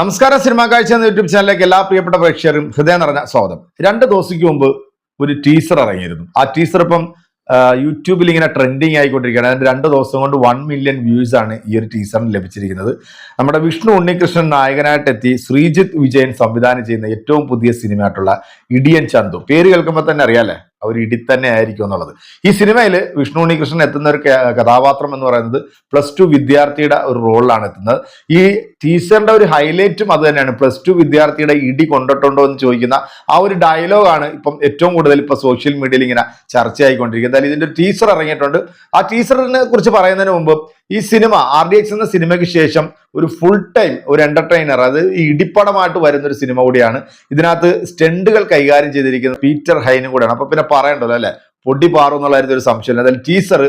നമസ്കാരം സിനിമാ കാഴ്ച എന്ന യൂട്യൂബ് ചാനലിലേക്ക് എല്ലാ പ്രിയപ്പെട്ട പ്രേക്ഷകരും ഹൃദയം നിറഞ്ഞ സ്വാഗതം. രണ്ട് ദിവസത്തേക്ക് മുമ്പ് ഒരു ടീസർ ഇറങ്ങിയിരുന്നു. ആ ടീസർ ഇപ്പം യൂട്യൂബിൽ ഇങ്ങനെ ട്രെൻഡിങ് ആയിക്കൊണ്ടിരിക്കുകയാണ്. അതിന്റെ രണ്ട് ദിവസം കൊണ്ട് വൺ മില്യൺ വ്യൂസ് ആണ് ഈ ഒരു ടീസറിന് ലഭിച്ചിരിക്കുന്നത്. നമ്മുടെ വിഷ്ണു ഉണ്ണികൃഷ്ണൻ നായകനായിട്ടെത്തി ശ്രീജിത്ത് വിജയൻ സംവിധാനം ചെയ്യുന്ന ഏറ്റവും പുതിയ സിനിമയായിട്ടുള്ള ഇടിയൻ ചന്തു. പേര് കേൾക്കുമ്പോൾ തന്നെ അറിയാലേ ഒരു ഇടി തന്നെ ആയിരിക്കും എന്നുള്ളത്. ഈ സിനിമയിൽ വിഷ്ണു ഉണ്ണികൃഷ്ണൻ എത്തുന്ന ഒരു കഥാപാത്രം എന്ന് പറയുന്നത് പ്ലസ് ടു വിദ്യാർത്ഥിയുടെ ഒരു റോളിലാണ് എത്തുന്നത്. ഈ ടീച്ചറിന്റെ ഒരു ഹൈലൈറ്റും അത് തന്നെയാണ്. പ്ലസ് ടു വിദ്യാർത്ഥിയുടെ ഇടി കൊണ്ടിട്ടുണ്ടോ എന്ന് ചോദിക്കുന്ന ആ ഒരു ഡയലോഗാണ് ഇപ്പം ഏറ്റവും കൂടുതൽ ഇപ്പൊ സോഷ്യൽ മീഡിയയിൽ ഇങ്ങനെ ചർച്ചയായിക്കൊണ്ടിരിക്കുന്നത്. എന്തായാലും ഇതിന്റെ ടീച്ചർ ഇറങ്ങിയിട്ടുണ്ട്. ആ ടീച്ചറിനെ കുറിച്ച് പറയുന്നതിന് മുമ്പ് ഈ സിനിമ ആർ ഡി എക്സ് എന്ന സിനിമയ്ക്ക് ശേഷം ഒരു ഫുൾ ടൈം ഒരു എന്റർടൈനർ അത് ഈ ഇടിപ്പടമായിട്ട് വരുന്ന ഒരു സിനിമ കൂടിയാണ്. ഇതിനകത്ത് സ്റ്റണ്ടുകൾ കൈകാര്യം ചെയ്തിരിക്കുന്നത് പീറ്റർ ഹൈനും കൂടെയാണ്. അപ്പൊ പിന്നെ പറയണ്ടല്ലോ അല്ലെ? പൊടി പാറും എന്നുള്ള കാര്യത്തിൽ ഒരു സംശയമില്ല. എന്തായാലും ടീസർ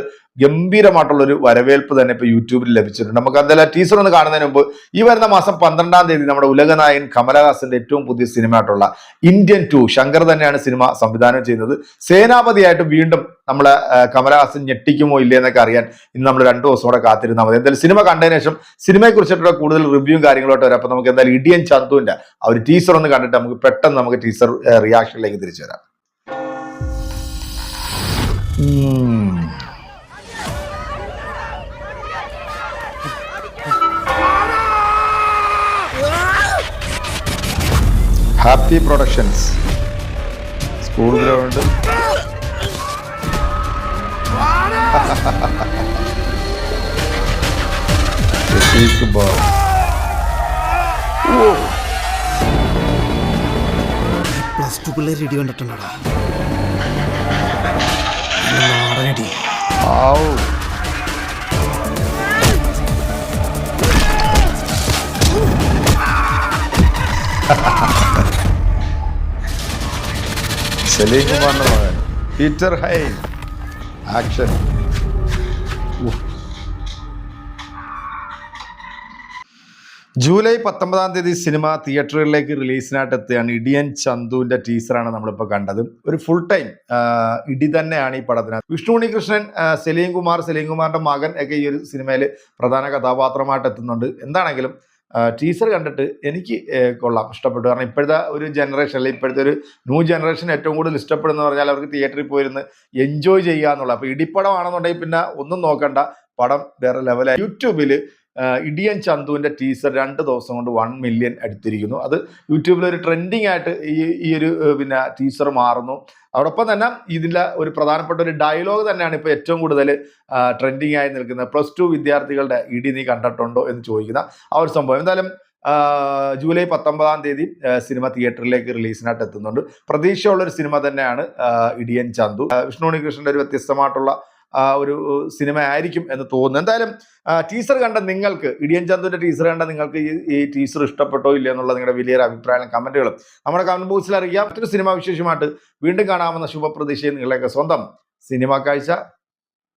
ഗംഭീരമായിട്ടുള്ള ഒരു വരവേൽപ്പ് തന്നെ ഇപ്പൊ യൂട്യൂബിൽ ലഭിച്ചിട്ടുണ്ട്. നമുക്ക് എന്തായാലും ടീസർ ഒന്ന് കാണുന്നതിന് മുമ്പ് ഈ വരുന്ന മാസം പന്ത്രണ്ടാം തീയതി നമ്മുടെ ഉലകനായൻ കമലഹാസന്റെ ഏറ്റവും പുതിയ സിനിമയായിട്ടുള്ള ഇന്ത്യൻ ടു ശങ്കർ തന്നെയാണ് സിനിമ സംവിധാനം ചെയ്യുന്നത്. സേനാപതിയായിട്ട് വീണ്ടും നമ്മളെ കമലഹാസൻ ഞെട്ടിക്കുമോ ഇല്ലേ എന്നൊക്കെ അറിയാൻ ഇന്ന് നമ്മൾ രണ്ടു ദിവസം കൂടെ കാത്തിരുന്നാൽ മതി. എന്തായാലും സിനിമ കണ്ടതിന് ശേഷം സിനിമയെ കുറിച്ചിട്ടുള്ള കൂടുതൽ റിവ്യൂവും കാര്യങ്ങളോട്ട് വരാം. അപ്പൊ നമുക്ക് എന്തായാലും ഇടിയൻ ചന്തുവിന്റെ ആ ഒരു ടീസർ ഒന്ന് കണ്ടിട്ട് നമുക്ക് പെട്ടെന്ന് നമുക്ക് ടീസർ റിയാക്ഷനിലേക്ക് തിരിച്ചു വരാം. Happy productions school ground Babu. Plus two പിള്ളേർ ഇടി കണ്ടിട്ടുണ്ടടാ? നാടനടി ഔ. സലീം കുമാറിന്റെ മകൻ. Peter high action. ജൂലൈ പത്തൊമ്പതാം തീയതി സിനിമ തിയേറ്ററുകളിലേക്ക് റിലീസിനായിട്ട് എത്തുകയാണ് ഇടിയൻ ചന്തുവിന്റെ ടീസറാണ് നമ്മളിപ്പോൾ കണ്ടത്. ഒരു ഫുൾ ടൈം ഇടി തന്നെയാണ് ഈ പടത്തിനകത്ത് വിഷ്ണു ഉണ്ണികൃഷ്ണൻ സെലീം കുമാർ സെലീം കുമാറിന്റെ മകൻ ഒക്കെ ഈ ഒരു സിനിമയിൽ പ്രധാന കഥാപാത്രമായിട്ട് എത്തുന്നുണ്ട്. എന്താണെങ്കിലും ടീസർ കണ്ടിട്ട് എനിക്ക് കൊള്ളാം ഇഷ്ടപ്പെട്ടു. കാരണം ഇപ്പോഴത്തെ ഒരു ജനറേഷൻ അല്ലെങ്കിൽ ഇപ്പോഴത്തെ ഒരു ന്യൂ ജനറേഷൻ ഏറ്റവും കൂടുതൽ ഇഷ്ടപ്പെടുന്ന പറഞ്ഞാൽ അവർക്ക് തിയേറ്ററിൽ പോയിരുന്ന് എൻജോയ് ചെയ്യുക എന്നുള്ളത് അപ്പോൾ ഇടിപ്പടമാണെന്നുണ്ടെങ്കിൽ പിന്നെ ഒന്നും നോക്കണ്ട പടം വേറെ ലെവലായി യൂട്യൂബിൽ ഇടിയൻ ചന്തുവിന്റെ ടീസർ രണ്ട് ദിവസം കൊണ്ട് വൺ മില്യൺ അടുത്തിരിക്കുന്നു അത് യൂട്യൂബിൽ ഒരു ട്രെൻഡിങ് ആയിട്ട് ഈ ഈ ഒരു പിന്നെ ടീസർ മാറുന്നു. അതോടൊപ്പം തന്നെ ഇതിലെ ഒരു പ്രധാനപ്പെട്ട ഒരു ഡയലോഗ് തന്നെയാണ് ഇപ്പോൾ ഏറ്റവും കൂടുതൽ ട്രെൻഡിങ് ആയി നിൽക്കുന്നത്. പ്ലസ് ടു വിദ്യാർത്ഥികളുടെ ഇടി നീ കണ്ടിട്ടുണ്ടോ എന്ന് ചോദിക്കുന്ന ആ ഒരു സംഭവം. എന്തായാലും ജൂലൈ പത്തൊമ്പതാം തീയതി സിനിമ തിയേറ്ററിലേക്ക് റിലീസിനായിട്ട് എത്തുന്നുണ്ട്. പ്രതീക്ഷയുള്ളൊരു സിനിമ തന്നെയാണ് ഇടിയൻ ചന്തു. വിഷ്ണു ഉണ്ണികൃഷ്ണന്റെ ഒരു വ്യത്യസ്തമായിട്ടുള്ള ഒരു സിനിമ ആയിരിക്കും എന്ന് തോന്നുന്നു. എന്തായാലും ടീസർ കണ്ട നിങ്ങൾക്ക് ഇടിയൻ ചന്തുവിന്റെ ടീസർ കണ്ട നിങ്ങൾക്ക് ഈ ടീസർ ഇഷ്ടപ്പെട്ടോ ഇല്ല എന്നുള്ള നിങ്ങളുടെ വലിയൊരു അഭിപ്രായം കമന്റുകളും നമ്മുടെ കമന്റ് ബോക്സിൽ അറിയിക്കാം. മറ്റൊരു സിനിമാ വിശേഷമായിട്ട് വീണ്ടും കാണാമെന്ന ശുഭപ്രതീക്ഷയിൽ നിങ്ങളെയൊക്കെ സ്വന്തം സിനിമാ കാഴ്ച.